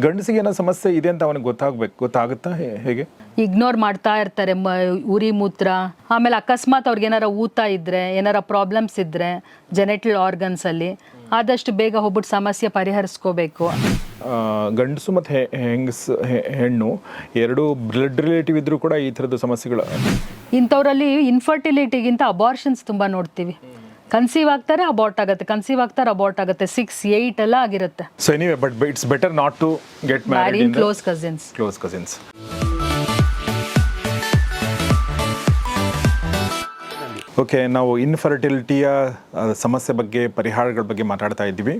ಗಂಡಸಿಗೆ ಏನೋ ಸಮಸ್ಯೆ ಇದೆ ಅಂತ ಅವನಿಗೆ ಗೊತ್ತಾಗ್ಬೇಕು ಗೊತ್ತಾಗುತ್ತಾ? ಹೇ- ಹೇಗೆ? ಇಗ್ನೋರ್ ಮಾಡ್ತಾ ಇರ್ತಾರೆ ಮ ಉರಿ ಮೂತ್ರ ಆಮೇಲೆ ಅಕಸ್ಮಾತ್ ಅವ್ರಿಗೆ ಏನಾರ ಊತ ಇದ್ರೆ ಏನಾರ ಪ್ರಾಬ್ಲಮ್ಸ್ ಇದ್ರೆ ಜೆನೆಟಲ್ ಆರ್ಗನ್ಸ್ ಅಲ್ಲಿ ಆದಷ್ಟು ಬೇಗ ಹೋಗ್ಬಿಟ್ಟು ಸಮಸ್ಯೆ ಪರಿಹರಿಸ್ಕೋಬೇಕು. ಆ, ಗಂಡಸು ಮತ್ತು ಹೆಂಗಸ್ ಹೆಣ್ಣು ಎರಡು ಬ್ಲಡ್ ರಿಲೇಟಿವ್ ಇದ್ರೂ ಕೂಡ ಈ ಥರದ ಸಮಸ್ಯೆಗಳು ಇಂಥವ್ರಲ್ಲಿ ಇನ್ಫರ್ಟಿಲಿಟಿಗಿಂತ ಅಬಾರ್ಷನ್ಸ್ ತುಂಬ ನೋಡ್ತೀವಿ. ಕನ್ಸೀವ್ ಆಗ್ತಾರೆ ಅಬಾರ್ಟ್ ಆಗುತ್ತೆ. ಕನ್ಸೀವ್ ಆಗ್ತಾರೆ ಅಬಾರ್ಟ್ ಆಗುತ್ತೆ. ಸಿಕ್ಸ್ ಏಯ್ಟ್ ಎಲ್ಲ ಆಗಿರುತ್ತೆ. So anyway but it's better not to get married in close cousins close cousins okay ನಾವು ಇನ್ಫರ್ಟಿಲಿಟಿಯ ಸಮಸ್ಯೆ ಬಗ್ಗೆ ಪರಿಹಾರಗಳ ಬಗ್ಗೆ ಮಾತಾಡ್ತಾ ಇದ್ದೀವಿ.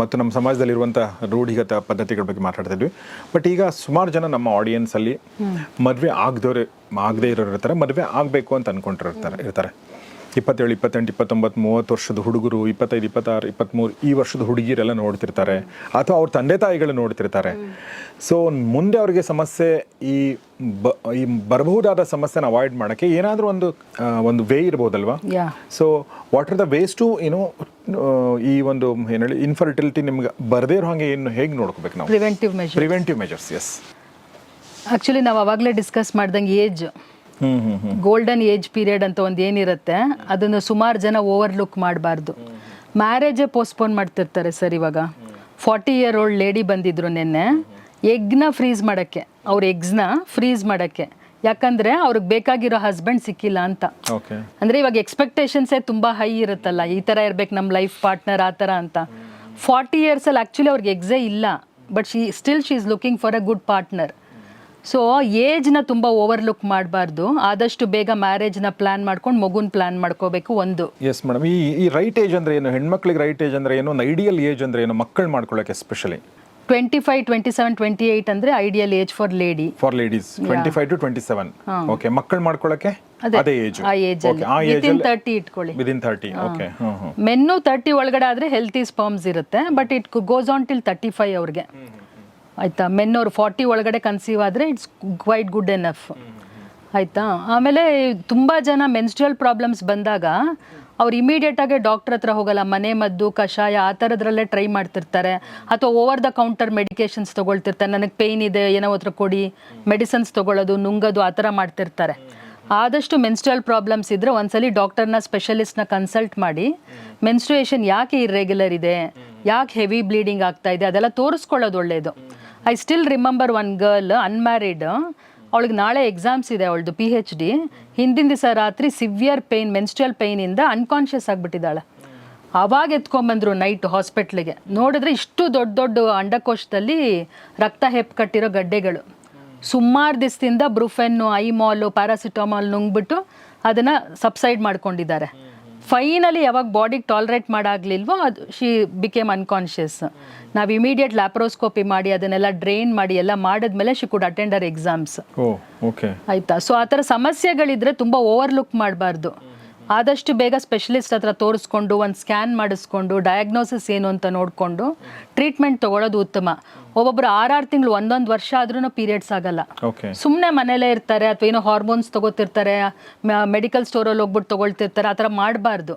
ಮತ್ತು ನಮ್ಮ ಸಮಾಜದಲ್ಲಿರುವಂಥ ರೂಢಿಗತ ಪದ್ಧತಿಗಳ ಬಗ್ಗೆ ಮಾತಾಡ್ತಾ ಇದ್ವಿ. ಬಟ್ ಈಗ ಸುಮಾರು ಜನ ನಮ್ಮ ಆಡಿಯನ್ಸಲ್ಲಿ ಮದುವೆ ಆಗದವ್ರೆ ಆಗದೇ ಇರೋರು ಇರ್ತಾರೆ. ಮದುವೆ ಆಗಬೇಕು ಅಂತ ಅಂದ್ಕೊಂಡಿರ್ತಾರೆ ಇರ್ತಾರೆ. ಇಪ್ಪತ್ತೇಳು ಇಪ್ಪತ್ತೆಂಟು ಇಪ್ಪತ್ತೊಂಬತ್ತು ಮೂವತ್ತು ವರ್ಷದ ಹುಡುಗರು ಇಪ್ಪತ್ತೈದು ಇಪ್ಪತ್ತಾರು ಇಪ್ಪತ್ತ್ಮೂರು ಈ ವರ್ಷದ ಹುಡುಗಿಯರೆಲ್ಲ ನೋಡ್ತಿರ್ತಾರೆ. ಅಥವಾ ಅವ್ರ ತಂದೆ ತಾಯಿಗಳು ನೋಡ್ತಿರ್ತಾರೆ. ಸೊ ಮುಂದೆ ಅವರಿಗೆ ಸಮಸ್ಯೆ ಈ ಬ ಈ ಬರಬಹುದಾದ ಸಮಸ್ಯೆನ ಅವಾಯ್ಡ್ ಮಾಡೋಕ್ಕೆ ಏನಾದರೂ ಒಂದು ಒಂದು way ಇರ್ಬೋದಲ್ವಾ? Yeah. So what are the ways to ಏನು ಈ ಒಂದು ಏನು ಹೇಳಿ ಇನ್ಫರ್ಟಿಲಿಟಿ ನಿಮ್ಗೆ ಬರದೇ ಇರೋ ಹಾಗೆ ಏನು ಹೇಗೆ ನೋಡ್ಕೋಬೇಕು ನಾವು? Preventive measures preventive measures yes actually ನಾವು ಅವಾಗಲೇ ಡಿಸ್ಕಸ್ ಮಾಡ್ದಂಗೆ ಏಜ್ ಗೋಲ್ಡನ್ ಏಜ್ ಪೀರಿಯಡ್ ಅಂತ ಒಂದು ಏನಿರುತ್ತೆ ಅದನ್ನು ಸುಮಾರು ಜನ ಓವರ್ ಲುಕ್ ಮಾಡಬಾರ್ದು ಮ್ಯಾರೇಜೇ ಪೋಸ್ಟ್ಪೋನ್ ಮಾಡ್ತಿರ್ತಾರೆ ಸರ್ ಇವಾಗ. ಫಾರ್ಟಿ ಇಯರ್ ಓಲ್ಡ್ ಲೇಡಿ ಬಂದಿದ್ರು ನಿನ್ನೆ ಎಗ್ನ ಫ್ರೀಸ್ ಮಾಡೋಕ್ಕೆ ಅವ್ರ ಎಗ್ಸ್ನ ಫ್ರೀಸ್ ಮಾಡೋಕ್ಕೆ. ಯಾಕಂದ್ರೆ ಅವ್ರಿಗೆ ಬೇಕಾಗಿರೋ ಹಸ್ಬೆಂಡ್ ಸಿಕ್ಕಿಲ್ಲ ಅಂತ. ಅಂದ್ರೆ ಇವಾಗ ಎಕ್ಸ್ಪೆಕ್ಟೇಷನ್ಸೇ ತುಂಬಾ ಹೈ ಇರುತ್ತಲ್ಲ ಈ ತರ ಇರ್ಬೇಕು ನಮ್ಮ ಲೈಫ್ ಪಾರ್ಟ್ನರ್ ಆ ಥರ ಅಂತ. ಫಾರ್ಟಿ ಇಯರ್ಸಲ್ಲಿ ಆ್ಯಕ್ಚುಲಿ ಅವ್ರಿಗೆ ಎಕ್ಸೇ ಇಲ್ಲ but she still she is looking for a good partner so ಏಜ್ನ ತುಂಬ ಓವರ್ ಲುಕ್ ಮಾಡಬಾರ್ದು. ಆದಷ್ಟು ಬೇಗ ಮ್ಯಾರೇಜ್ನ ಪ್ಲಾನ್ ಮಾಡ್ಕೊಂಡು ಮಗುನ ಪ್ಲಾನ್ ಮಾಡ್ಕೋಬೇಕು ಒಂದು. ಎಸ್ ಮೇಡಮ್ ಈ ಈ ರೈಟ್ ಏಜ್ ಅಂದ್ರೆ ಏನು? ಹೆಣ್ಮಕ್ಳಿಗೆ ರೈಟ್ ಏಜ್ ಅಂದ್ರೆ ಏನು? ಒಂದು ಐಡಿಯಲ್ ಏಜ್ ಅಂದ್ರೆ ಏನು? ಮಕ್ಕಳು ಮಾಡ್ಕೊಳ್ಳೋಕೆ especially twenty five twenty seven twenty eight ಅಂದರೆ ideal age for lady for ladies twenty five to twenty seven okay ಮಕ್ಕಳು ಮಾಡ್ಕೊಳ್ಳೋಕೆ ಅದೇ, ಏಜ್ ಆ ಏಜ್ ವಿದಿನ್ ತರ್ಟಿ ಇಟ್ಕೊಳ್ಳಿ. Within thirty okay men thirty ಒಳಗಡೆ ಆದ್ರೆ ಹೆಲ್ತಿ ಸ್ಪರ್ಮ್ಸ್ ಇರುತ್ತೆ but it goes on till thirty five ಅವ್ರಿಗೆ ಆಯಿತಾ? ಅವರು ಫಾರ್ಟಿ ಒಳಗಡೆ ಕನ್ಸೀವ್ ಆದರೆ ಇಟ್ಸ್ ಕ್ವೈಟ್ ಗುಡ್ ಎನಫ್ ಆಯಿತಾ? ಆಮೇಲೆ ತುಂಬ ಜನ ಮೆನ್ಸ್ಟ್ರಲ್ ಪ್ರಾಬ್ಲಮ್ಸ್ ಬಂದಾಗ ಅವ್ರು ಇಮಿಡಿಯೇಟಾಗಿ ಡಾಕ್ಟ್ರ್ ಹತ್ರ ಹೋಗಲ್ಲ. ಮನೆ ಮದ್ದು, ಕಷಾಯ ಆ ಥರದ್ರಲ್ಲೇ ಟ್ರೈ ಮಾಡ್ತಿರ್ತಾರೆ. ಅಥವಾ ಓವರ್ ದ ಕೌಂಟರ್ ಮೆಡಿಕೇಶನ್ಸ್ ತೊಗೊಳ್ತಿರ್ತಾರೆ. ನನಗೆ ಪೇಯ್ನ್ ಇದೆ, ಏನೋ ಹತ್ರ ಕೊಡಿ. ಮೆಡಿಸಿನ್ಸ್ ತೊಗೊಳ್ಳೋದು, ನುಂಗೋದು ಆ ಥರ ಮಾಡ್ತಿರ್ತಾರೆ. ಆದಷ್ಟು ಮೆನ್ಸ್ಟ್ರಲ್ ಪ್ರಾಬ್ಲಮ್ಸ್ ಇದ್ದರೆ ಒಂದ್ಸಲಿ ಡಾಕ್ಟರ್ನ ಸ್ಪೆಷಲಿಸ್ಟ್ನ ಕನ್ಸಲ್ಟ್ ಮಾಡಿ ಮೆನ್ಸ್ಟ್ರುಯೇಷನ್ ಯಾಕೆ ಇರ್ರೆಗ್ಯುಲರ್ ಇದೆ, ಯಾಕೆ ಹೆವಿ ಬ್ಲೀಡಿಂಗ್ ಆಗ್ತಾ ಇದೆ, ಅದೆಲ್ಲ ತೋರಿಸ್ಕೊಳ್ಳೋದು ಒಳ್ಳೆಯದು I still remember one girl unmarried ಅವಳಿಗೆ ನಾಳೆ ಎಕ್ಸಾಮ್ಸ್ ಇದೆ ಅವಳದು ಪಿ ಹೆಚ್ ಡಿ ಹಿಂದಿನ ದಿವಸ ರಾತ್ರಿ ಸಿವಿಯರ್ ಪೇಯ್ನ್ ಮೆನ್ಸ್ಟ್ರಲ್ ಪೇಯ್ನಿಂದ ಅನ್ಕಾನ್ಷಿಯಸ್ ಆಗಿಬಿಟ್ಟಿದ್ದಾಳೆ. ಆವಾಗ ಎತ್ಕೊಂಬಂದ್ರು ನೈಟ್ ಹಾಸ್ಪಿಟ್ಲಿಗೆ ನೋಡಿದ್ರೆ ಇಷ್ಟು ದೊಡ್ಡ ದೊಡ್ಡ ಅಂಡಕೋಶದಲ್ಲಿ ರಕ್ತ ಹೆಪ್ಪು ಕಟ್ಟಿರೋ ಗಡ್ಡೆಗಳು. ಸುಮಾರು ದಿವಸದಿಂದ ಬ್ರೂಫೆನ್ನು ಐಮಾಲು ಪ್ಯಾರಾಸಿಟಮಾಲ್ ನುಂಗ್ಬಿಟ್ಟು ಅದನ್ನು ಸಬ್ಸೈಡ್ ಮಾಡ್ಕೊಂಡಿದ್ದಾರೆ. ಫೈನಲಿ ಯಾವಾಗ ಬಾಡಿಗೆ ಟಾಲ್ರೇಟ್ ಮಾಡಾಗ್ಲಿಲ್ವೋ ಅದು ಶಿ ಬಿಕೇಮ್ ಅನ್ಕಾನ್ಷಿಯಸ್. ನಾವು ಇಮಿಡಿಯೇಟ್ ಲ್ಯಾಪ್ರೋಸ್ಕೋಪಿ ಮಾಡಿ ಅದನ್ನೆಲ್ಲ ಡ್ರೈನ್ ಮಾಡಿ ಎಲ್ಲ ಮಾಡಿದ್ಮೇಲೆ she could attend her exams. ಆಯ್ತಾ? ಸೊ ಆ ಥರ ಸಮಸ್ಯೆಗಳಿದ್ರೆ ತುಂಬ ಓವರ್ ಲುಕ್ ಮಾಡಬಾರ್ದು. ಆದಷ್ಟು ಬೇಗ ಸ್ಪೆಷಲಿಸ್ಟ್ ಹತ್ರ ತೋರಿಸ್ಕೊಂಡು ಒಂದು ಸ್ಕ್ಯಾನ್ ಮಾಡಿಸ್ಕೊಂಡು ಡಯಾಗ್ನೋಸಿಸ್ ಏನು ಅಂತ ನೋಡಿಕೊಂಡು ಟ್ರೀಟ್ಮೆಂಟ್ ತೊಗೊಳೋದು ಉತ್ತಮ. ಒಬ್ಬೊಬ್ರು ಆರಾರು ತಿಂಗಳು ಒಂದೊಂದು ವರ್ಷ ಆದ್ರೂ ಪೀರಿಯಡ್ಸ್ ಆಗಲ್ಲ. ಸುಮ್ಮನೆ ಮನೇಲೇ ಇರ್ತಾರೆ ಅಥವಾ ಏನೋ ಹಾರ್ಮೋನ್ಸ್ ತಗೋತಿರ್ತಾರೆ ಮೆಡಿಕಲ್ ಸ್ಟೋರಲ್ಲಿ ಹೋಗ್ಬಿಟ್ಟು ತೊಗೊಳ್ತಿರ್ತಾರೆ ಆ ಥರ ಮಾಡಬಾರ್ದು.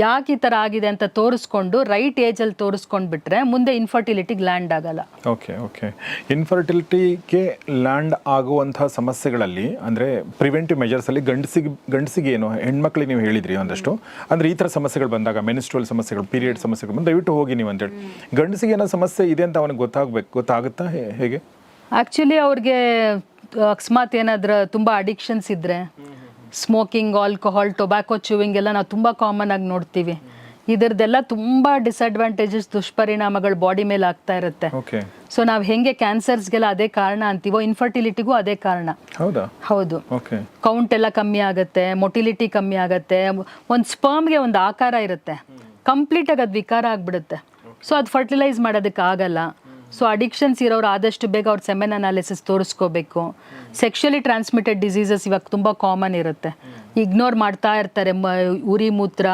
ಯಾಕೆ ಈ ಥರ ಆಗಿದೆ ಅಂತ ತೋರಿಸ್ಕೊಂಡು ರೈಟ್ ಏಜಲ್ಲಿ ತೋರಿಸ್ಕೊಂಡು ಬಿಟ್ರೆ ಮುಂದೆ ಇನ್ಫರ್ಟಿಲಿಟಿಗೆ ಲ್ಯಾಂಡ್ ಆಗಲ್ಲ. ಓಕೆ ಓಕೆ ಇನ್ಫರ್ಟಿಲಿಟಿಗೆ ಲ್ಯಾಂಡ್ ಆಗುವಂಥ ಸಮಸ್ಯೆಗಳಲ್ಲಿ ಅಂದರೆ ಪ್ರಿವೆಂಟಿವ್ ಮೆಜರ್ಸಲ್ಲಿ ಗಂಡಸಿಗೆ ಗಂಡಸಿಗೆ ಏನು ಹೆಣ್ಮಕ್ಳಿಗೆ ನೀವು ಹೇಳಿದ್ರಿ ಒಂದಷ್ಟು. ಅಂದರೆ ಈ ಥರ ಸಮಸ್ಯೆಗಳು ಬಂದಾಗ ಮೆನಿಸ್ಟ್ರಲ್ ಸಮಸ್ಯೆಗಳು ಪೀರಿಯಡ್ ಸಮಸ್ಯೆಗಳು ಬಂದು ದಯವಿಟ್ಟು ಹೋಗಿ ನೀವು ಅಂತೇಳಿ. ಗಂಡಸಿಗೆ ಏನೋ ಸಮಸ್ಯೆ ಇದೆ ಅಂತ ಅವನಿಗೆ ಗೊತ್ತಾಗಬೇಕು ಗೊತ್ತಾಗುತ್ತಾ ಹೇಗೆ? ಆ್ಯಕ್ಚುಲಿ ಅವ್ರಿಗೆ ಅಕಸ್ಮಾತ್ ಏನಾದ್ರೂ ತುಂಬ ಅಡಿಕ್ಷನ್ಸ್ ಇದ್ದರೆ ಸ್ಮೋಕಿಂಗ್ ಆಲ್ಕೋಹಾಲ್ ಟೊಬ್ಯಾಕೋ ಚೂವಿಂಗ್ ಎಲ್ಲ ನಾವು ತುಂಬ ಕಾಮನ್ ಆಗಿ ನೋಡ್ತೀವಿ. ಇದರದೆಲ್ಲ ತುಂಬ ಡಿಸ್ಅಡ್ವಾಂಟೇಜಸ್ ದುಷ್ಪರಿಣಾಮಗಳು ಬಾಡಿ ಮೇಲೆ ಆಗ್ತಾ ಇರುತ್ತೆ. ಸೊ ನಾವು ಹೆಂಗೆ ಕ್ಯಾನ್ಸರ್ಸ್ಗೆಲ್ಲ ಅದೇ ಕಾರಣ ಅಂತೀವೋ ಇನ್ಫರ್ಟಿಲಿಟಿಗೂ ಅದೇ ಕಾರಣ. ಹೌದಾ? ಕೌಂಟ್ ಎಲ್ಲ ಕಮ್ಮಿ ಆಗುತ್ತೆ ಮೊಟಿಲಿಟಿ ಕಮ್ಮಿ ಆಗುತ್ತೆ ಒಂದು ಸ್ಪರ್ಮ್ಗೆ ಒಂದು ಆಕಾರ ಇರುತ್ತೆ. ಕಂಪ್ಲೀಟಾಗಿ ಅದು ವಿಕಾರ ಆಗ್ಬಿಡುತ್ತೆ. ಸೊ ಅದು ಫರ್ಟಿಲೈಸ್ ಮಾಡೋದಕ್ಕೆ ಆಗಲ್ಲ. ಸೊ ಅಡಿಕ್ಷನ್ಸ್ ಇರೋರು ಆದಷ್ಟು ಬೇಗ ಅವ್ರ ಸೆಮೆನ್ ಅನಾಲಿಸಿಸ್ ತೋರಿಸ್ಕೋಬೇಕು. ಸೆಕ್ಷುಲಿ ಟ್ರಾನ್ಸ್ಮಿಟೆಡ್ ಡಿಸೀಸಸ್ ಇವಾಗ ತುಂಬ ಕಾಮನ್ ಇರುತ್ತೆ. ಇಗ್ನೋರ್ ಮಾಡ್ತಾ ಇರ್ತಾರೆ, ಮ, ಉರಿ ಮೂತ್ರ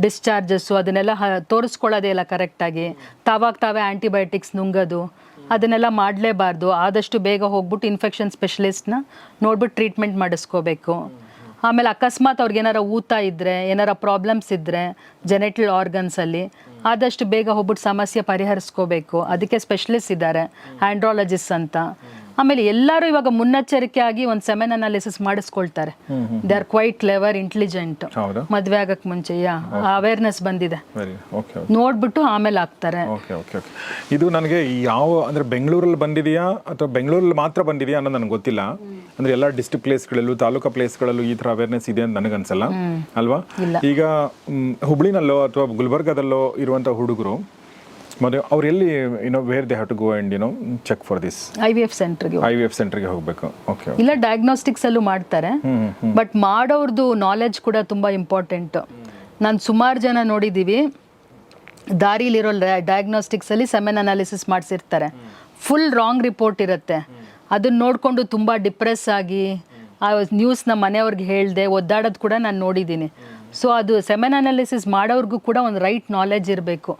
ಡಿಸ್ಚಾರ್ಜಸ್ಸು ಅದನ್ನೆಲ್ಲ ತೋರಿಸ್ಕೊಳ್ಳೋದೇ ಇಲ್ಲ ಕರೆಕ್ಟಾಗಿ ತಾವಾಗ ತಾವೇ ಆ್ಯಂಟಿಬಯೋಟಿಕ್ಸ್ ನುಂಗೋದು, ಅದನ್ನೆಲ್ಲ ಮಾಡಲೇಬಾರ್ದು. ಆದಷ್ಟು ಬೇಗ ಹೋಗ್ಬಿಟ್ಟು ಇನ್ಫೆಕ್ಷನ್ ಸ್ಪೆಷಲಿಸ್ಟ್ನ ನೋಡ್ಬಿಟ್ಟು ಟ್ರೀಟ್ಮೆಂಟ್ ಮಾಡಿಸ್ಕೋಬೇಕು. ಆಮೇಲೆ ಅಕಸ್ಮಾತ್ ಅವ್ರಿಗೆ ಏನಾರ ಊತ ಇದ್ದರೆ ಏನಾರ ಪ್ರಾಬ್ಲಮ್ಸ್ ಇದ್ದರೆ ಜೆನೆಟಲ್ ಆರ್ಗನ್ಸಲ್ಲಿ ಆದಷ್ಟು ಬೇಗ ಹೋಗ್ಬಿಟ್ಟು ಸಮಸ್ಯೆ ಪರಿಹರಿಸ್ಕೋಬೇಕು. ಅದಕ್ಕೆ ಸ್ಪೆಷಲಿಸ್ಟ್ ಇದ್ದಾರೆ ಆಂಡ್ರಾಲಜಿಸ್ಟ್ ಅಂತ. ಆಮೇಲೆ ಎಲ್ಲರೂ ಇವಾಗ ಮುನ್ನೆಚ್ಚರಿಕೆಯಾಗಿ ಒಂದು semen analysis ಮಾಡಿಸ್ಕೊಳ್ತಾರೆ. They are quite clever intelligent ಹೌದು? ಮದುವೆ ಆಗಕ್ಕೆ ಮುಂಚೆ ಯಾ ಅವೇರ್ನೆಸ್ ಬಂದಿದೆ. ನೋಡ್ಬಿಟ್ಟು ಆಮೇಲೆ ಆಗ್ತಾರೆ ಓಕೆ ಓಕೆ ಓಕೆ ಇದು ನನಗೆ ಯಾವ ಅಂದ್ರೆ ಬೆಂಗಳೂರಲ್ಲಿ ಬಂದಿದೆಯಾ ಅಥವಾ ಬೆಂಗಳೂರಲ್ಲಿ ಮಾತ್ರ ಬಂದಿದೆಯಾ ಅನ್ನೋದು ನನಗೆ ಗೊತ್ತಿಲ್ಲ. ಅಂದ್ರೆ ಎಲ್ಲ ಡಿಸ್ಟ್ರಿಕ್ಟ್ ಪ್ಲೇಸ್ಗಳಲ್ಲೂ ತಾಲೂಕಾ ಪ್ಲೇಸ್ಗಳಲ್ಲೂ ಈ ಥರ ಅವೇರ್ನೆಸ್ ಇದೆ ಅಂತ ನನಗನ್ಸಲ್ಲ ಅಲ್ವಾ? ಈಗ ಹುಬ್ಳಿನಲ್ಲೋ ಅಥವಾ ಗುಲ್ಬರ್ಗಾದಲ್ಲೋ ಇರುವಂಥ ಹುಡುಗರು ಮದುವೆ ಅವ್ರು ಎಲ್ಲಿ you know where they have to go and you know check for this I V F ಸೆಂಟ್ರಿಗೆ ಐ ವಿ ಎಫ್ ಸೆಂಟ್ರಿಗೆ ಹೋಗಬೇಕು. ಓಕೆ ಇಲ್ಲ ಡಯಾಗ್ನೋಸ್ಟಿಕ್ಸ್ ಅಲ್ಲೂ ಮಾಡ್ತಾರೆ. ಬಟ್ ಮಾಡೋರ್ದು ನಾಲೆಡ್ಜ್ ಕೂಡ ತುಂಬ ಇಂಪಾರ್ಟೆಂಟ್ ನಾನು ಸುಮಾರು ಜನ ನೋಡಿದ್ದೀವಿ ದಾರಿಲಿರೋ ಡಯಾಗ್ನೋಸ್ಟಿಕ್ಸ್ ಅಲ್ಲಿ ಸೆಮೆನ್ ಅನಾಲಿಸಿಸ್ ಮಾಡಿಸಿರ್ತಾರೆ. ಫುಲ್ ರಾಂಗ್ ರಿಪೋರ್ಟ್ ಇರುತ್ತೆ. ಅದನ್ನ ನೋಡಿಕೊಂಡು ತುಂಬ ಡಿಪ್ರೆಸ್ ಆಗಿ ಆ ನ್ಯೂಸ್ನ ಮನೆಯವ್ರಿಗೆ ಹೇಳ್ದೆ ಒದ್ದಾಡೋದು ಕೂಡ ನಾನು ನೋಡಿದ್ದೀನಿ ಸೊ ಅದು ಸೆಮೆನ್ ಅನಾಲಿಸಿಸ್ ಮಾಡೋರ್ಗೂ ಕೂಡ ಒಂದು ರೈಟ್ ನಾಲೆಜ್ ಇರಬೇಕು.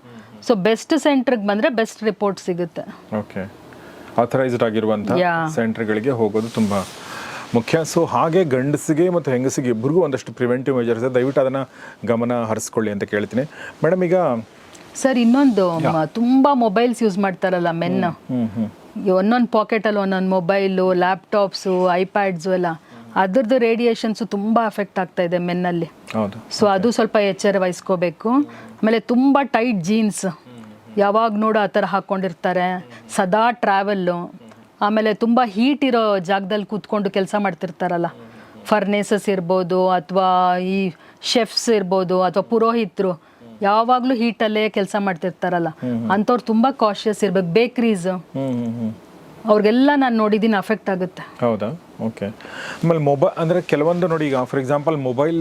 ಸೊ ಬೆಸ್ಟ್ ಸೆಂಟ್ರಿಗೆ ಬಂದರೆ ಬೆಸ್ಟ್ ರಿಪೋರ್ಟ್ ಸಿಗುತ್ತೆ. ಓಕೆ ಆಥರೈಸ್ಡ್ ಆಗಿರುವಂಥ ಸೆಂಟರ್ ಸೆಂಟರ್ಗಳಿಗೆ ಹೋಗೋದು ತುಂಬ ಮುಖ್ಯ. ಸೊ ಹಾಗೆ ಗಂಡಸಿಗೆ ಮತ್ತು ಹೆಂಗಸಿಗೆ ಇಬ್ಬರಿಗೂ ಒಂದಷ್ಟು ಪ್ರಿವೆಂಟಿವ್ ಮೆಜರ್ಸ್ ದಯವಿಟ್ಟು ಅದನ್ನು ಗಮನ ಹರಿಸ್ಕೊಳ್ಳಿ ಅಂತ ಕೇಳ್ತೀನಿ. ಮೇಡಮ್ ಈಗ ಸರ್ ಇನ್ನೊಂದು ತುಂಬ ಮೊಬೈಲ್ಸ್ ಯೂಸ್ ಮಾಡ್ತಾರಲ್ಲ ಮೆನ್ ಒಂದೊಂದು ಪಾಕೆಟಲ್ಲಿ ಒಂದೊಂದು ಮೊಬೈಲು ಲ್ಯಾಪ್ಟಾಪ್ಸು ಐಪ್ಯಾಡ್ಸು ಎಲ್ಲ. ಅದ್ರದ್ದು ರೇಡಿಯೇಷನ್ಸ್ ತುಂಬ ಅಫೆಕ್ಟ್ ಆಗ್ತಾ ಇದೆ ಮೆನ್ನಲ್ಲಿ. ಸೊ ಅದು ಸ್ವಲ್ಪ ಎಚ್ಚರ ವಹಿಸ್ಕೋಬೇಕು ಆಮೇಲೆ ತುಂಬ ಟೈಟ್ ಜೀನ್ಸ್ ಯಾವಾಗ ನೋಡು ಆ ಥರ ಹಾಕೊಂಡಿರ್ತಾರೆ. ಸದಾ ಟ್ರಾವೆಲ್ಲು ಆಮೇಲೆ ತುಂಬ ಹೀಟ್ ಇರೋ ಜಾಗದಲ್ಲಿ ಕೂತ್ಕೊಂಡು ಕೆಲಸ ಮಾಡ್ತಿರ್ತಾರಲ್ಲ. ಫರ್ನೇಸಸ್ ಇರ್ಬೋದು ಅಥವಾ ಈ ಶೆಫ್ಸ್ ಇರ್ಬೋದು ಅಥವಾ ಪುರೋಹಿತರು ಯಾವಾಗಲೂ ಹೀಟಲ್ಲೇ ಕೆಲಸ ಮಾಡ್ತಿರ್ತಾರಲ್ಲ. ಅಂಥವ್ರು ತುಂಬ ಕಾಶಿಯಸ್ ಇರ್ಬೇಕು. ಬೇಕ್ರೀಸ್ ಅವ್ರಿಗೆಲ್ಲ ನಾನು ನೋಡಿದೀನಿ ಅಫೆಕ್ಟ್ ಆಗುತ್ತೆ. ಹೌದಾ? ಓಕೆ ಆಮೇಲೆ ಮೊಬೈಲ್ ಅಂದರೆ ಕೆಲವೊಂದು ನೋಡಿ ಈಗ ಫಾರ್ ಎಕ್ಸಾಂಪಲ್ ಮೊಬೈಲ್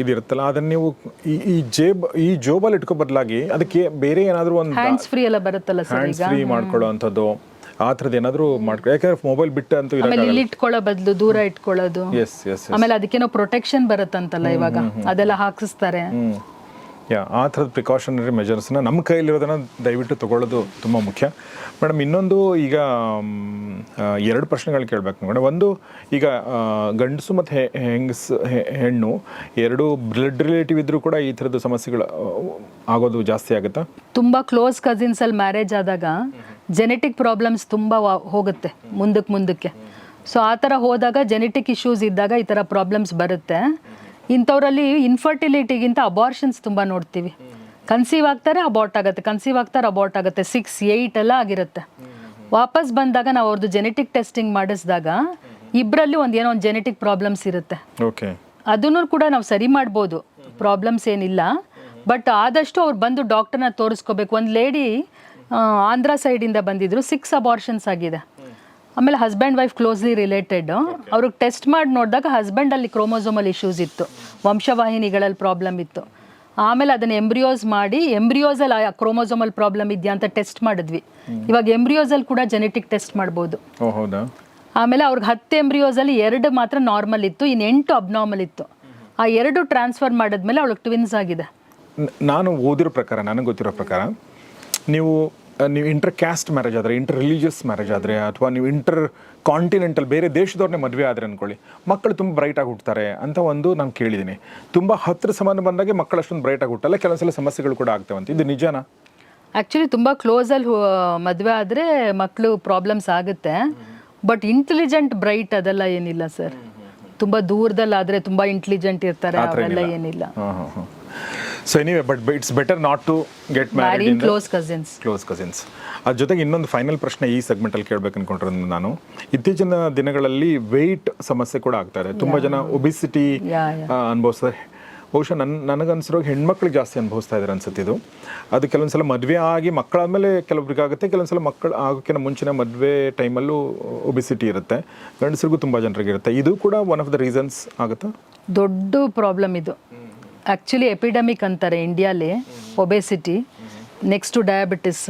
ಇದಿರುತ್ತಲ್ಲ ಅದನ್ನ ನೀವು ಈ ಈ ಜೇಬ್ ಈ ಜೋಬಲ್ಲಿ ಇಟ್ಕೊ ಬದಲಾಗಿ ಅದಕ್ಕೆ ಬೇರೆ ಏನಾದರೂ ಒಂದು ಹ್ಯಾಂಡ್ಸ್ ಫ್ರೀ ಎಲ್ಲ ಬರುತ್ತಲ್ಲ ಸರ್ ಹ್ಯಾಂಡ್ಸ್ ಈಗ? ಫ್ರೀ ಮಾಡ್ಕೊಳ್ಳೋ ಅಂಥದ್ದು. ಆ ಥರದ್ದು ಏನಾದರೂ ಮಾಡ್ಕೊ ಯಾಕಂದ್ರೆ ಮೊಬೈಲ್ ಬಿಟ್ಟು ಅಂತೂ ಆಮೇಲೆ ಇಲ್ಲಿ ಇಟ್ಕೊಳ್ಳೋ ಬದಲು ದೂರ ಇಟ್ಕೊಳ್ಳೋದು. ಎಸ್ ಎಸ್ ಆಮೇಲೆ ಅದಕ್ಕೇನೋ ಪ್ರೊಟೆಕ್ಷನ್ ಬರುತ್ತಂತಲ್ಲ ಇವಾಗ. ಅದೆಲ್ಲ ಹಾಕಿಸ್ತಾರೆ. ಯಾ ಆ ಥರದ ಪ್ರಿಕಾಷನರಿ ಮೆಜರ್ಸ್ನ ನಮ್ಮ ಕೈಯಲ್ಲಿರೋದನ್ನು ದಯವಿಟ್ಟು ತೊಗೊಳ್ಳೋದು ತುಂಬ ಮುಖ್ಯ. ಮೇಡಮ್ ಇನ್ನೊಂದು ಈಗ ಎರಡು ಪ್ರಶ್ನೆಗಳು ಕೇಳಬೇಕು ಮೇಡಮ್ ಒಂದು, ಈಗ ಗಂಡಸು ಮತ್ತು ಹೆಂಗಸ್ ಹೆಣ್ಣು, ಎರಡು ಬ್ಲಡ್ ರಿಲೇಟಿವ್ ಇದ್ದರೂ ಕೂಡ ಈ ಥರದ ಸಮಸ್ಯೆಗಳು ಆಗೋದು ಜಾಸ್ತಿ ಆಗುತ್ತಾ? ತುಂಬ ಕ್ಲೋಸ್ ಕಸಿನ್ಸಲ್ಲಿ ಮ್ಯಾರೇಜ್ ಆದಾಗ ಜೆನೆಟಿಕ್ ಪ್ರಾಬ್ಲಮ್ಸ್ ತುಂಬ ಹೋಗುತ್ತೆ ಮುಂದಕ್ಕೆ ಮುಂದಕ್ಕೆ. ಸೊ ಆ ಥರ ಹೋದಾಗ ಜೆನೆಟಿಕ್ ಇಶ್ಯೂಸ್ ಇದ್ದಾಗ ಈ ಥರ ಪ್ರಾಬ್ಲಮ್ಸ್ ಬರುತ್ತೆ. ಇಂಥವ್ರಲ್ಲಿ ಇನ್ಫರ್ಟಿಲಿಟಿಗಿಂತ ಅಬಾರ್ಷನ್ಸ್ ತುಂಬ ನೋಡ್ತೀವಿ. ಕನ್ಸೀವ್ ಆಗ್ತಾರೆ ಅಬಾರ್ಟ್ ಆಗುತ್ತೆ. ಕನ್ಸೀವ್ ಆಗ್ತಾರೆ ಅಬಾರ್ಟ್ ಆಗುತ್ತೆ. ಸಿಕ್ಸ್ ಏಯ್ಟ್ ಎಲ್ಲ ಆಗಿರುತ್ತೆ. ವಾಪಸ್ ಬಂದಾಗ ನಾವು ಅವ್ರದ್ದು ಜೆನೆಟಿಕ್ ಟೆಸ್ಟಿಂಗ್ ಮಾಡಿಸಿದಾಗ ಇಬ್ಬರಲ್ಲಿ ಒಂದು ಏನೋ ಒಂದು ಜೆನೆಟಿಕ್ ಪ್ರಾಬ್ಲಮ್ಸ್ ಇರುತ್ತೆ. ಓಕೆ ಅದನ್ನು ಕೂಡ ನಾವು ಸರಿ ಮಾಡ್ಬೋದು. ಪ್ರಾಬ್ಲಮ್ಸ್ ಏನಿಲ್ಲ. ಬಟ್ ಆದಷ್ಟು ಅವ್ರು ಬಂದು ಡಾಕ್ಟರ್ನ ತೋರಿಸ್ಕೋಬೇಕು. ಒಂದು ಲೇಡಿ ಆಂಧ್ರ ಸೈಡಿಂದ ಬಂದಿದ್ರು. ಸಿಕ್ಸ್ ಅಬಾರ್ಷನ್ಸ್ ಆಗಿದೆ. ಆಮೇಲೆ ಹಸ್ಬೆಂಡ್ ವೈಫ್ ಕ್ಲೋಸ್ಲಿ ರಿಲೇಟೆಡ್ ಅವ್ರಿಗೆ ಟೆಸ್ಟ್ ಮಾಡಿ ನೋಡಿದಾಗ ಹಸ್ಬೆಂಡಲ್ಲಿ ಕ್ರೋಮೋಸೋಮಲ್ ಇಶ್ಯೂಸ್ ಇತ್ತು. ವಂಶವಾಹಿನಿಗಳಲ್ಲಿ ಪ್ರಾಬ್ಲಮ್ ಇತ್ತು. ಆಮೇಲೆ ಅದನ್ನ ಎಂಬ್ರಿಯೋಸ್ ಮಾಡಿ ಎಂಬ್ರಿಯೋಸಲ್ಲಿ ಕ್ರೋಮೋಸೋಮಲ್ ಪ್ರಾಬ್ಲಮ್ ಇದೆಯಾ ಅಂತ ಟೆಸ್ಟ್ ಮಾಡಿದ್ವಿ. ಇವಾಗ ಎಂಬ್ರಿಯೋಸಲ್ಲಿ ಕೂಡ ಜೆನೆಟಿಕ್ ಟೆಸ್ಟ್ ಮಾಡ್ಬೋದು. ಆಮೇಲೆ ಅವ್ರಿಗೆ ಹತ್ತು ಎಂಬ್ರಿಯೋಸಲ್ಲಿ ಎರಡು ಮಾತ್ರ ನಾರ್ಮಲ್ ಇತ್ತು ಇನ್ನು ಎಂಟು ಅಬ್ನಾರ್ಮಲ್ ಇತ್ತು. ಆ ಎರಡು ಟ್ರಾನ್ಸ್ಫರ್ ಮಾಡಿದ್ಮೇಲೆ ಅವಳಿಗೆ ಟ್ವಿನ್ಸ್ ಆಗಿದೆ. ನಾನು ಓದಿರೋ ಪ್ರಕಾರ ನನಗೆ ಗೊತ್ತಿರೋ ಪ್ರಕಾರ ನೀವು ಆ, ನೀವು ಇಂಟರ್ ಕ್ಯಾಸ್ಟ್ ಮ್ಯಾರೇಜ್ ಆದರೆ ಇಂಟರ್ ರಿಲಿಜಿಯಸ್ ಮ್ಯಾರೇಜ್ ಆದರೆ ಅಥವಾ ನೀವು ಇಂಟರ್ ಕಾಂಟಿನೆಂಟಲ್ ಬೇರೆ ದೇಶದವ್ರನ್ನೇ ಮದುವೆ ಆದರೆ ಅಂದ್ಕೊಳ್ಳಿ ಮಕ್ಕಳು ತುಂಬ ಬ್ರೈಟಾಗಿ ಹುಟ್ಟುತ್ತಾರೆ ಅಂತ ಒಂದು ನಾನು ಕೇಳಿದ್ದೀನಿ ತುಂಬ ಹತ್ತಿರ ಸಮಾನ ಬಂದಾಗೆ ಮಕ್ಕಳು ಅಷ್ಟೊಂದು ಬ್ರೈಟಾಗಿ ಹುಟ್ಟಲ್ಲ ಕೆಲವೊಂದ್ಸಲ ಸಮಸ್ಯೆಗಳು ಕೂಡ ಆಗ್ತಾವಂತ ಇದು ನಿಜನಾ? ಆ್ಯಕ್ಚುಲಿ ತುಂಬ ಕ್ಲೋಸಲ್ಲಿ ಮದುವೆ ಆದರೆ ಮಕ್ಕಳು ಪ್ರಾಬ್ಲಮ್ಸ್ ಆಗುತ್ತೆ. ಬಟ್ ಇಂಟೆಲಿಜೆಂಟ್ ಬ್ರೈಟ್ ಅದೆಲ್ಲ ಏನಿಲ್ಲ ಸರ್ ತುಂಬ ದೂರದಲ್ಲಾದರೆ ತುಂಬ ಇಂಟೆಲಿಜೆಂಟ್ ಇರ್ತಾರೆ ಅವೆಲ್ಲ ಏನಿಲ್ಲ. ಹಾಂ ಹಾಂ ಹಾಂ so anyway but it's better not to get married in close cousins close cousins ಅದ್ರ ಜೊತೆಗೆ ಇನ್ನೊಂದು ಫೈನಲ್ ಪ್ರಶ್ನೆ ಈ ಸೆಗ್ಮೆಂಟಲ್ಲಿ ಕೇಳಬೇಕು ಅನ್ಕೊಂಡಿರೋದು ನಾನು. ಇತ್ತೀಚಿನ ದಿನಗಳಲ್ಲಿ ವೆಯ್ಟ್ ಸಮಸ್ಯೆ ಕೂಡ ಆಗ್ತಾ ಇದೆ ತುಂಬ ಜನ ಒಬಿಸಿಟಿ ಅನುಭವಿಸ್ತಾರೆ. ಬಹುಶಃ ನನ್ನ ನನಗನ್ಸಿರೋ ಹೆಣ್ಮಕ್ಳಿಗೆ ಜಾಸ್ತಿ ಅನುಭವಿಸ್ತಾ ಇದ್ದಾರೆ ಅನ್ಸುತ್ತೆ ಇದು. ಅದು ಕೆಲವೊಂದ್ಸಲ ಮದುವೆ ಆಗಿ ಮಕ್ಕಳಾದ್ಮೇಲೆ ಕೆಲವೊಬ್ರಿಗೆ ಆಗುತ್ತೆ ಕೆಲವೊಂದ್ಸಲ ಮಕ್ಕಳು ಆಗೋಕ್ಕಿಂತ ಮುಂಚಿನ ಮದುವೆ ಟೈಮಲ್ಲೂ ಒಬಿಸಿಟಿ ಇರುತ್ತೆ. ಗಂಡಸರಿಗೂ ತುಂಬ ಜನರಿಗೆ ಇರುತ್ತೆ ಇದು ಕೂಡ ಒನ್ ಆಫ್ ದ ರೀಸನ್ಸ್ ಆಗುತ್ತಾ? ದೊಡ್ಡ ಪ್ರಾಬ್ಲಮ್ ಇದು. ಆ್ಯಕ್ಚುಲಿ ಎಪಿಡಮಿಕ್ ಅಂತಾರೆ ಇಂಡಿಯಾಲಿ ಒಬೆಸಿಟಿ ನೆಕ್ಸ್ಟು ಡಯಾಬಿಟಿಸ್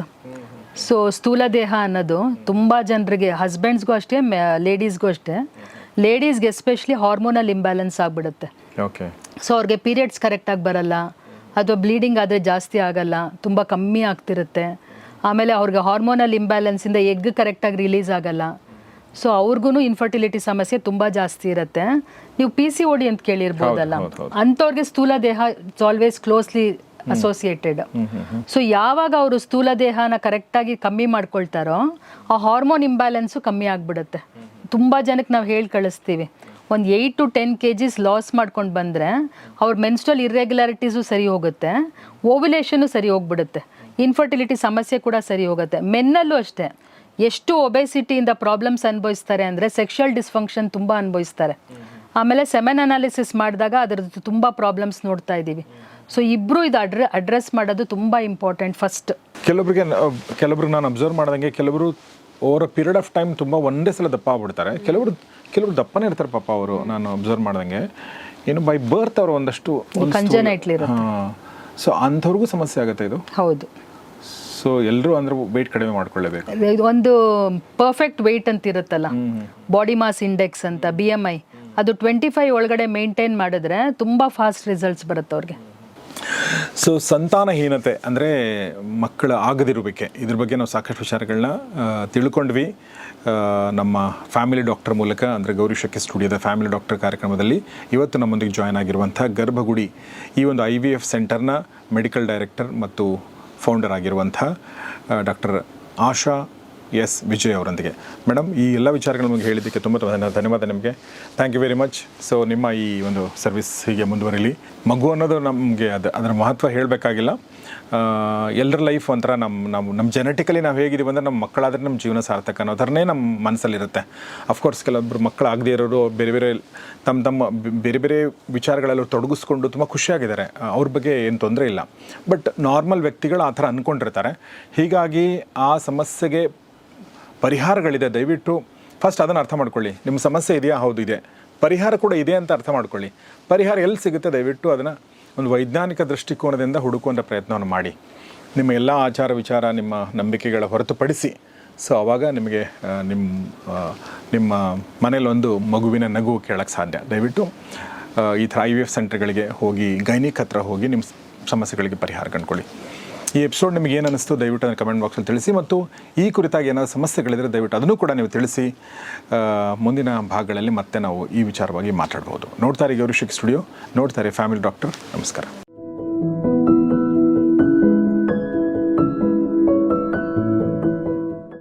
ಸೊ ಸ್ಥೂಲ ದೇಹ ಅನ್ನೋದು ತುಂಬ ಜನರಿಗೆ ಹಸ್ಬೆಂಡ್ಸ್ಗೂ ಅಷ್ಟೇ ಲೇಡೀಸ್ಗೂ ಅಷ್ಟೇ. ಲೇಡೀಸ್ಗೆ ಎಸ್ಪೆಷಲಿ ಹಾರ್ಮೋನಲ್ ಇಂಬ್ಯಾಲೆನ್ಸ್ ಆಗಿಬಿಡುತ್ತೆ. ಓಕೆ ಸೊ ಅವ್ರಿಗೆ ಪೀರಿಯಡ್ಸ್ ಕರೆಕ್ಟಾಗಿ ಬರಲ್ಲ ಅಥವಾ ಬ್ಲೀಡಿಂಗ್ ಆದರೆ ಜಾಸ್ತಿ ಆಗಲ್ಲ ತುಂಬ ಕಮ್ಮಿ ಆಗ್ತಿರುತ್ತೆ. ಆಮೇಲೆ ಅವ್ರಿಗೆ ಹಾರ್ಮೋನಲ್ ಇಂಬ್ಯಾಲೆನ್ಸಿಂದ ಎಗ್ ಕರೆಕ್ಟಾಗಿ ರಿಲೀಸ್ ಆಗಲ್ಲ. ಸೊ ಅವ್ರಿಗೂ ಇನ್ಫರ್ಟಿಲಿಟಿ ಸಮಸ್ಯೆ ತುಂಬಾ ಜಾಸ್ತಿ ಇರುತ್ತೆ. ನೀವು ಪಿ ಸಿ ಓಡಿ ಅಂತ ಕೇಳಿರ್ಬೋದಲ್ಲ. ಅಂಥವ್ರಿಗೆ ಸ್ಥೂಲ ದೇಹ it's always closely associated so ಯಾವಾಗ ಅವರು ಸ್ಥೂಲ ದೇಹನ ಕರೆಕ್ಟಾಗಿ ಕಮ್ಮಿ ಮಾಡ್ಕೊಳ್ತಾರೋ ಆ ಹಾರ್ಮೋನ್ ಇಂಬ್ಯಾಲೆನ್ಸು ಕಮ್ಮಿ ಆಗಿಬಿಡುತ್ತೆ. ತುಂಬ ಜನಕ್ಕೆ ನಾವು ಹೇಳಿ ಕಳಿಸ್ತೀವಿ. ಒಂದು eight to ten K Gs loss ಮಾಡ್ಕೊಂಡು ಬಂದರೆ ಅವ್ರ ಮೆನ್ಸ್ಟ್ರಲ್ ಇರ್ರೆಗ್ಯುಲಾರಿಟೀಸು ಸರಿ ಹೋಗುತ್ತೆ ಓವ್ಯುಲೇಷನು ಸರಿ ಹೋಗ್ಬಿಡುತ್ತೆ. ಇನ್ಫರ್ಟಿಲಿಟಿ ಸಮಸ್ಯೆ ಕೂಡ ಸರಿ ಹೋಗುತ್ತೆ. ಮೆನ್ನಲ್ಲೂ ಅಷ್ಟೇ. ಎಷ್ಟು ಒಬೆಸಿಟಿಯಿಂದ ಪ್ರಾಬ್ಲಮ್ಸ್ ಅನುಭವಿಸ್ತಾರೆ ಅಂದರೆ ಸೆಕ್ಷುಯಲ್ ಡಿಸ್ಫಂಕ್ಷನ್ ತುಂಬ ಅನುಭವಿಸ್ತಾರೆ. ಆಮೇಲೆ ಸೆಮೆನ್ ಅನಾಲಿಸಿಸ್ ಮಾಡಿದಾಗ ಅದರದ್ದು ತುಂಬ ಪ್ರಾಬ್ಲಮ್ಸ್ ನೋಡ್ತಾ ಇದ್ದೀವಿ. ಸೊ ಇಬ್ಬರು ಇದು ಅಡ್ರೆ ಅಡ್ರೆಸ್ ಮಾಡೋದು ತುಂಬ ಇಂಪಾರ್ಟೆಂಟ್ ಫಸ್ಟ್ ಕೆಲವರಿಗೆ ಕೆಲವ್ರಿಗೆ ನಾನು ಅಬ್ಸರ್ವ್ ಮಾಡ್ದಂಗೆ ಕೆಲವರು over a period of time ತುಂಬ ಒಂದೇ ಸಲ ದಪ್ಪ ಆಗ್ಬಿಡ್ತಾರೆ. ಕೆಲವರು ಕೆಲವರು ದಪ್ಪನೇ ಇರ್ತಾರೆ ಪಾಪ ಅವರು ನಾನು ಅಬ್ಸರ್ವ್ ಮಾಡ್ದಂಗೆ. ಏನು ಬೈ ಬರ್ತ್ ಅವರು ಒಂದಷ್ಟು. ಸೊ ಅಂಥವ್ರಿಗೂ ಸಮಸ್ಯೆ ಆಗುತ್ತೆ ಇದು? ಹೌದು. ಸೊ ಎಲ್ಲರೂ ಅಂದ್ರೆ ವೆಯ್ಟ್ ಕಡಿಮೆ ಮಾಡ್ಕೊಳ್ಳಬೇಕು. ಒಂದು ಪರ್ಫೆಕ್ಟ್ ವೆಯ್ಟ್ ಅಂತ ಇರುತ್ತಲ್ಲ. ಬಾಡಿ ಮಾಸ್ ಇಂಡೆಕ್ಸ್ ಅಂತ ಬಿ ಎಂ ಐ ಅದು ಟ್ವೆಂಟಿ ಫೈವ್ ಒಳಗಡೆ ಮೇಂಟೈನ್ ಮಾಡಿದ್ರೆ ತುಂಬ ಫಾಸ್ಟ್ ರಿಸಲ್ಟ್ಸ್ ಬರುತ್ತೆ ಅವ್ರಿಗೆ. ಸೊ ಸಂತಾನಹೀನತೆ ಅಂದರೆ ಮಕ್ಕಳ ಆಗದಿರುವಿಕೆ. ಇದ್ರ ಬಗ್ಗೆ ನಾವು ಸಾಕಷ್ಟು ವಿಚಾರಗಳನ್ನ ತಿಳ್ಕೊಂಡ್ವಿ. ನಮ್ಮ ಫ್ಯಾಮಿಲಿ ಡಾಕ್ಟರ್ ಮೂಲಕ ಅಂದರೆ ಗೌರಿ ಶೆಟ್ಟಿ ಸ್ಟುಡಿಯೋದ ಫ್ಯಾಮಿಲಿ ಡಾಕ್ಟರ್ ಕಾರ್ಯಕ್ರಮದಲ್ಲಿ ಇವತ್ತು ನಮ್ಮೊಂದಿಗೆ ಜಾಯ್ನ್ ಆಗಿರುವಂಥ ಗರ್ಭಗುಡಿ ಈ ಒಂದು ಐ ವಿ ಎಫ್ ಸೆಂಟರ್ನ ಮೆಡಿಕಲ್ ಡೈರೆಕ್ಟರ್ ಮತ್ತು ಫೌಂಡರ್ ಆಗಿರುವಂಥ ಡಾಕ್ಟರ್ ಆಶಾ ಎಸ್ ವಿಜಯ್ ಅವರೊಂದಿಗೆ. ಮೇಡಮ್, ಈ ಎಲ್ಲ ವಿಚಾರಗಳ ನಮಗೆ ಹೇಳಿದ್ದಕ್ಕೆ ತುಂಬ ತುಂಬ ಧನ್ಯವಾದ ನಿಮಗೆ. Thank you very much so ನಿಮ್ಮ ಈ ಒಂದು ಸರ್ವಿಸ್ ಹೀಗೆ ಮುಂದುವರಿಲಿ. ಮಗು ಅನ್ನೋದು ನಮಗೆ ಅದು ಅದರ ಮಹತ್ವ ಹೇಳಬೇಕಾಗಿಲ್ಲ. ಎಲ್ಲರ ಲೈಫ್ ಒಂಥರ ನಮ್ಮ ನಾವು ನಮ್ಮ ಜೆನೆಟಿಕಲಿ ನಾವು ಹೇಗಿದ್ದೀವಿ ಅಂದರೆ ನಮ್ಮ ಮಕ್ಕಳಾದರೆ ನಮ್ಮ ಜೀವನ ಸಾರ್ಥಕ ಅನ್ನೋ ಥರನೇ ನಮ್ಮ ಮನಸ್ಸಲ್ಲಿರುತ್ತೆ ಅಫ್ಕೋರ್ಸ್ ಕೆಲವೊಬ್ಬರು ಮಕ್ಕಳಾಗದೇ ಇರೋರು, ಬೇರೆ ಬೇರೆ ತಮ್ಮ ತಮ್ಮ ಬೇರೆ ಬೇರೆ ವಿಚಾರಗಳಲ್ಲೂ ತೊಡಗಿಸ್ಕೊಂಡು ತುಂಬ ಖುಷಿಯಾಗಿದ್ದಾರೆ. ಅವ್ರ ಬಗ್ಗೆ ಏನು ತೊಂದರೆ ಇಲ್ಲ. ಬಟ್ ನಾರ್ಮಲ್ ವ್ಯಕ್ತಿಗಳು ಆ ಥರ ಅಂದ್ಕೊಂಡಿರ್ತಾರೆ ಹೀಗಾಗಿ ಆ ಸಮಸ್ಯೆಗೆ ಪರಿಹಾರಗಳಿದೆ. ದಯವಿಟ್ಟು ಫಸ್ಟ್ ಅದನ್ನು ಅರ್ಥ ಮಾಡ್ಕೊಳ್ಳಿ. ನಿಮ್ಮ ಸಮಸ್ಯೆ ಇದೆಯಾ? ಹೌದು ಇದೆ. ಪರಿಹಾರ ಕೂಡ ಇದೆ ಅಂತ ಅರ್ಥ ಮಾಡ್ಕೊಳ್ಳಿ. ಪರಿಹಾರ ಎಲ್ಲಿ ಸಿಗುತ್ತೆ? ದಯವಿಟ್ಟು ಅದನ್ನು ಒಂದು ವೈಜ್ಞಾನಿಕ ದೃಷ್ಟಿಕೋನದಿಂದ ಹುಡುಕುವಂಥ ಪ್ರಯತ್ನವನ್ನು ಮಾಡಿ. ನಿಮ್ಮ ಎಲ್ಲ ಆಚಾರ ವಿಚಾರ ನಿಮ್ಮ ನಂಬಿಕೆಗಳ ಹೊರತುಪಡಿಸಿ, ಸೊ ಆವಾಗ ನಿಮಗೆ ನಿಮ್ಮ ನಿಮ್ಮ ಮನೇಲೊಂದು ಮಗುವಿನ ನಗು ಕೇಳಕ್ಕೆ ಸಾಧ್ಯ. ದಯವಿಟ್ಟು ಈ ಥರ ಐ ವಿ ಎಫ್ ಸೆಂಟರ್ಗಳಿಗೆ ಹೋಗಿ, ಗೈನಿಕ್ ಹತ್ರ ಹೋಗಿ ನಿಮ್ಮ ಸಮಸ್ಯೆಗಳಿಗೆ ಪರಿಹಾರ ಕಂಡುಕೊಳ್ಳಿ ಈ ಎಪಿಸೋಡ್ ನಿಮಗೆ ಏನು ಅನಿಸ್ತು, ದಯವಿಟ್ಟು ಅದನ್ನು ಕಮೆಂಟ್ ಬಾಕ್ಸಲ್ಲಿ ತಿಳಿಸಿ ಮತ್ತು ಈ ಕುರಿತಾಗಿ ಏನಾದರೂ ಸಮಸ್ಯೆಗಳಿದ್ರೆ ದಯವಿಟ್ಟು ಅದನ್ನು ಕೂಡ ನೀವು ತಿಳಿಸಿ. ಮುಂದಿನ ಭಾಗಗಳಲ್ಲಿ ಮತ್ತೆ ನಾವು ಈ ವಿಚಾರವಾಗಿ ಮಾತಾಡ್ಬೋದು. ನೋಡ್ತಾರೆ ಗೌರಿಶಿಕ್ ಸ್ಟುಡಿಯೋ ನೋಡ್ತಾರೆ ಫ್ಯಾಮಿಲಿ ಡಾಕ್ಟರ್ ನಮಸ್ಕಾರ.